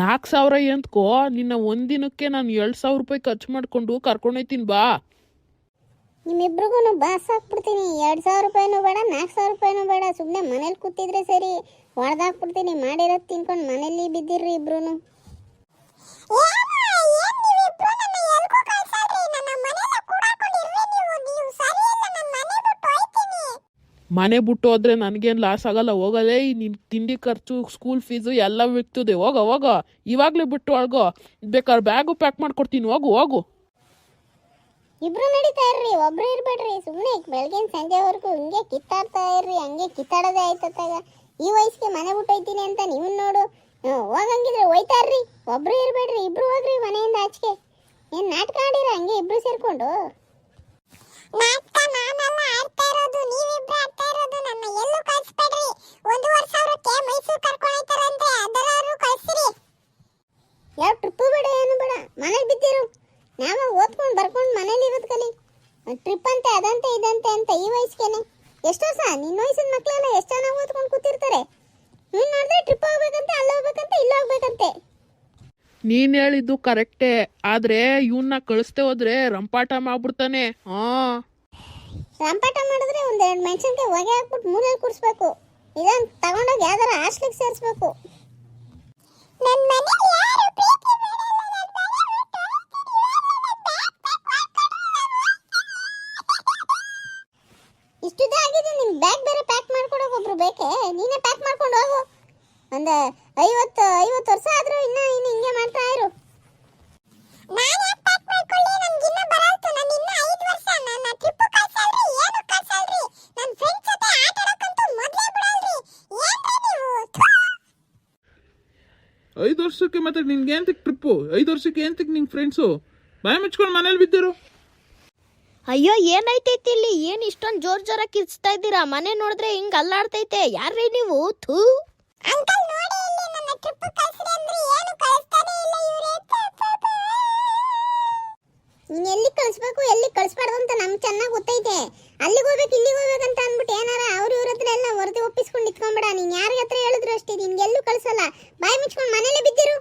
ನಾಲ್ಕು ಸಾವಿರ ಎಂತ್ಕೋ? ನಿನ್ನ ಒಂದಿನಕ್ಕೆ ನಾನು ಎರಡು ಸಾವಿರ ರೂಪಾಯಿ ಖರ್ಚು ಮಾಡ್ಕೊಂಡು ಕರ್ಕೊಂಡೋಯ್ತೀನಿ ಬಾ. ನಿಮ್ಮಿಬ್ರಿಗೂ ಬಾಸ್ ಹಾಕ್ಬಿಡ್ತೀನಿ ಎರಡು ಸಾವಿರ ರೂಪಾಯಿನೂ ಬೇಡ ನಾಲ್ಕು ಸಾವಿರ ರೂಪಾಯಿನೂ ಬೇಡ. ಸುಮ್ಮನೆ ಮನೇಲಿ ಕೂತಿದ್ರೆ ಸರಿ. ಹೊಡೆದಾಕ್ಬಿಡ್ತೀನಿ ಮಾಡಿರೋದು ತಿನ್ಕೊಂಡು ಮನೇಲಿ ಬಿದ್ದಿರ್ರಿ ಇಬ್ರು ಮನೆ ಬಿಟ್ಟು ಹೋದ್ರೆ ನನಗೇನು ಲಾಸ್ ಆಗಲ್ಲ ಹೋಗಲೇ ನಿನ್ನ ತಿಂಡಿ ಖರ್ಚು ಸ್ಕೂಲ್ ಫೀಸು ಎಲ್ಲ ಬಿಕ್ತದೆ ಹೋಗ ಹೋಗ. ಇವಾಗಲೇ ಬಿಟ್ಟು ಹೋಗೋ. ಬೇಕಾದ್ರೆ ಬ್ಯಾಗು ಪ್ಯಾಕ್ ಮಾಡ್ಕೊಡ್ತೀನಿ. ಹೋಗು ಹೋಗು. ಇಬ್ರು ನಡೀತಾ ಇರ್ರಿ ಒಬ್ರು ಇರ್ಬೇಡ್ರಿ. ಸುಮ್ಮನೆ ಬೆಳಗಿನ ಸಂಜೆವರೆಗೂ ಹಿಂಗೆ ಕಿತ್ತಾಡ್ತಾ ಇರ್ರಿ ಹಂಗೆ ಕಿತ್ತಾಡೋದೇ ಆಯ್ತತ್ತಾಗ ಈ ವಯಸ್ಸಿಗೆ ಮನೆ ಬಿಟ್ಟೋಯ್ತೀನಿ ಅಂತ ನೀವು ನೋಡು. ಹೋಗಂಗಿದ್ರೆ ಹೋಯ್ತಾ ಇರ್ರಿ ಒಬ್ರು ಇರ್ಬೇಡ್ರಿ ಇಬ್ರು ಹೋಗ್ರಿ ಮನೆಯಿಂದ ಆಚೆಗೆ. ಏನು ನಾಟಕ ಆಡಿರ? ಹಂಗೆ ಇಬ್ರು ಸೇರ್ಕೊಂಡು. ನಾಟಕ ನಾನೆಲ್ಲ. ಒಂದೂವರೆ ಸಾವಿರಕ್ಕೆ ಮೈಸೂರು ಕರ್ಕೊಂಡು ಹೋಯ್ತಾರಂತೆ ಅದರಾರು ಕಳಿಸ್ರಿ. ಯಾವ ಟ್ರಿಪ್ಪು ಬೇಡ ಏನು ಬೇಡ. ಮನೇಲಿ ಬಿದ್ದಿರು. ನಾವು ಓದ್ಕೊಂಡು ಬರ್ಕೊಂಡು ಮನೇಲಿ ಇರೋದು ಕಲಿ. ಟ್ರಿಪ್ ಅಂತೆ ಅದಂತೆ ಇದಂತೆ ಅಂತ ಈ ವಯಸ್ಸಿಗೆನೆ ಎಷ್ಟೋ ವರ್ಷ ನಿನ್ನ ವಯಸ್ಸಿನ ಮಕ್ಕಳೆಲ್ಲ ಎಷ್ಟು ಚೆನ್ನಾಗಿ ಓದ್ಕೊಂಡು ಕೂತಿರ್ತಾರೆ? ನೀನು ನೋಡಿದ್ರೆ ಟ್ರಿಪ್ ಹೋಗ್ಬೇಕಂತೆ ಅಲ್ಲಿ ಹೋಗ್ಬೇಕಂತೆ ಇಲ್ಲಿ ಹೋಗ್ಬೇಕಂತೆ. ನೀನು ಹೇಳಿದ್ದು ಕರೆಕ್ಟೇ. ಆದರೆ ಇವನ್ನ ಕಳಿಸ್ದೆ ಹೋದ್ರೆ ರಂಪಾಟ ಮಾಡ್ಬಿಡ್ತಾನೆ. ಹಾಂ. ರಂಪಾಟ ಮಾಡಿದ್ರೆ ಒಂದೆರಡು ಮೆಣಸಿನ್ಕಾಯಿ ಹೊಗೆ ಹಾಕ್ಬಿಟ್ಟು ಮೂಲೆಯಲ್ಲಿ ಕೂರಿಸ್ಬೇಕು. ಇದನ್ನ ತಗೊಂಡೋಗಿ ಯಾವ್ದಾರ ಹಾಸ್ಲಿಗೆ ಸೇರಿಸ್ಬೇಕು. ನನ್ನ ಮನೇಲಿ ಯಾರು ಪ್ರೀತಿ ಮನೆ ಇಷ್ಟುದೇ ಆಗಿದೆ, ನಿಮ್ ಬ್ಯಾಗ್ ಬೇರೆ ಪ್ಯಾಕ್ ಮಾಡ್ಕೊಡೋಕೆ ಒಬ್ರು ಬೇಕೆ? ನೀನೇ ಪ್ಯಾಕ್ ಮಾಡ್ಕೊಂಡು ಹೋಗು. ಒಂದು ಐವತ್ತು ಐವತ್ತು ವರ್ಷ ಆದ್ರೂ ಇನ್ನ ಇನ್ನು ಹಿಂಗೆ ಮಾಡ್ತಾ ಇರು. ನಾನು ವರ್ಷಕ್ಕೆ ಮತ್ತೆ ನಿನ್ಗೆ ಏಂತಕ್ಕೆ ಟ್ರಿಪ್ಪು ಐದು ವರ್ಷಕ್ಕೆ ಏಂತಕ್ಕೆ ನಿಂಗೆ ಫ್ರೆಂಡ್ಸು ಬಾಯಿ ಮುಚ್ಕೊಂಡು ಮನೇಲಿ ಬಿದ್ದಿರು. ಅಯ್ಯೋ ಏನಾಯ್ತೈತಿ ಇಲ್ಲಿ? ಏನ್ ಇಷ್ಟೊಂದು ಜೋರ್ ಜೋರ ಕಿರ್ಚ್ತಾ ಇದ್ದೀರಾ? ಮನೆ ನೋಡಿದ್ರೆ ಹಿಂಗ್ ಅಲ್ಲಾಡ್ತೈತೆ. ಯಾರ್ರೀ ನೀವು? ಥೂ. ಅಂಕಲ್ ನೋಡಿ ಇಲ್ಲಿ ನನ್ನ ಟ್ರಿಪ್ ಕಳ್ಸ್ರಿ ಅಂದ್ರೆ ಏನು ಕಳಿಸ್ತಾನೆ ಇಲ್ಲ ಇವ್ರೆ ನೀನ್ ಎಲ್ಲಿ ಕಳಿಸ್ಬೇಕು ಎಲ್ಲಿ ಕಳಿಸ್ಬಾರ್ದು ಅಂತ ನಮ್ಗೆ ಚೆನ್ನಾಗಿ ಗೊತ್ತೈತೆ. ಅಲ್ಲಿಗೆ ಹೋಗ್ಬೇಕು, ಇಲ್ಲಿಗೆ ಹೋಗ್ಬೇಕಂತ ಅಂದ್ಬಿಟ್ಟು ಏನಾರ ಅವ್ರ ಇವ್ರ ಹತ್ರ ಎಲ್ಲ ವರದಿ ಒಪ್ಪಿಸ್ಕೊಂಡು ಇಟ್ಕೊಂಬೇಡ ನೀನ್ ಯಾರ ಹತ್ರ ಹೇಳಿದ್ರು ಅಷ್ಟೇ, ನಿನ್ಗೆ ಎಲ್ಲೂ ಕಳ್ಸಲ್ಲ. ಬಾಯಿ ಮುಚ್ಕೊಂಡು ಮನೇಲೆ ಬಿದ್ದಿರು.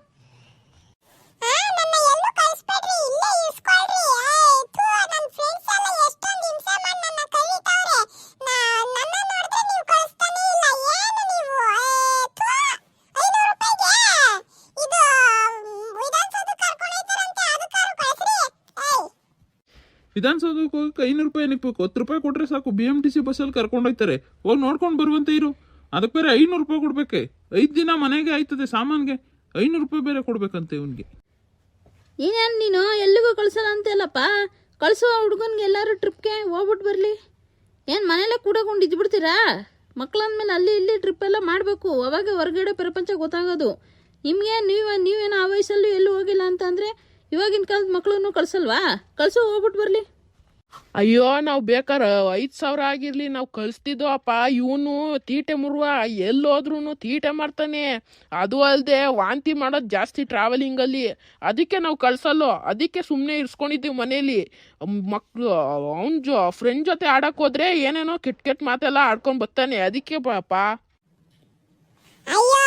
ವಿಧಾನಸೌಧಕ್ಕೆ ಹೋಗಕ್ಕೆ ಐನೂರು ರೂಪಾಯಿ ನಿಕ್ಬೇಕು ಹತ್ತು ರೂಪಾಯಿ ಕೊಟ್ಟರೆ ಸಾಕು. ಬಿ ಎಂ ಟಿ ಸಿ ಬಸ್ಸಲ್ಲಿ ಕರ್ಕೊಂಡೋಗ್ತಾರೆ ಹೋಗಿ ನೋಡ್ಕೊಂಡು ಬರುವಂತೆ ಇರು. ಅದಕ್ಕೆ ಬೇರೆ ಐನೂರು ರೂಪಾಯಿ ಕೊಡಬೇಕೆ? ಐದು ದಿನ ಮನೆಗೆ ಆಯ್ತದೆ ಸಾಮಾನ್ಗೆ. ಐನೂರು ರೂಪಾಯಿ ಬೇರೆ ಕೊಡ್ಬೇಕಂತೆ ಇವನಿಗೆ. ಏನೇನು ನೀನು? ಎಲ್ಲಿಗೂ ಕಳ್ಸಲ್ಲ ಅಂತೆಲ್ಲಪ್ಪ ಕಳಿಸುವ ಹುಡುಗನ್ಗೆ ಎಲ್ಲರೂ ಟ್ರಿಪ್ಗೆ ಹೋಗ್ಬಿಟ್ಟು ಬರಲಿ. ಏನು ಮನೇಲೆ ಕೂಡಕೊಂಡು ಇದ್ಬಿಡ್ತೀರಾ? ಮಕ್ಳಂದ್ಮೇಲೆ ಅಲ್ಲಿ ಇಲ್ಲಿ ಟ್ರಿಪ್ ಎಲ್ಲ ಮಾಡಬೇಕು. ಅವಾಗ ಹೊರಗಡೆ ಪ್ರಪಂಚ ಗೊತ್ತಾಗೋದು. ನಿಮಗೆ ನೀವು ನೀವೇನೋ ಆ ವಯಸ್ಸಲ್ಲೂ ಎಲ್ಲೂ ಹೋಗಿಲ್ಲ ಅಂತ ಅಂದರೆ ಇವಾಗಿನ ಕಾಲದ ಮಕ್ಕಳನ್ನು ಕಳ್ಸಲ್ವಾ? ಕಳ್ಸೋ ಹೋಗ್ಬಿಟ್ಟು ಬರಲಿ. ಅಯ್ಯೋ ನಾವು ಬೇಕಾರ ಐದು ಸಾವಿರ ಆಗಿರ್ಲಿ ನಾವು ಕಳಿಸ್ತಿದ್ದೋ ಅಪ್ಪ. ಇವನು ತೀಟೆ ಮುರುವ ಎಲ್ಲೋದ್ರೂ ತೀಟೆ ಮಾಡ್ತಾನೆ. ಅದು ಅಲ್ಲದೆ ವಾಂತಿ ಮಾಡೋದು ಜಾಸ್ತಿ ಟ್ರಾವೆಲಿಂಗಲ್ಲಿ ಅದಕ್ಕೆ ನಾವು ಕಳ್ಸಲ್ಲೋ? ಅದಕ್ಕೆ ಸುಮ್ಮನೆ ಇರ್ಸ್ಕೊಂಡಿದ್ದೀವಿ ಮನೇಲಿ. ಮಕ್ಕಳು ಅವನ ಜೊ ಫ್ರೆಂಡ್ ಜೊತೆ ಆಡಕ್ಕೆ ಹೋದ್ರೆ ಏನೇನೋ ಕೆಟ್ಟ ಕೆಟ್ಟ ಮಾತೆಲ್ಲ ಆಡ್ಕೊಂಡು ಬರ್ತಾನೆ ಅದಕ್ಕೆ ಪಾಪ ಅಯ್ಯೋ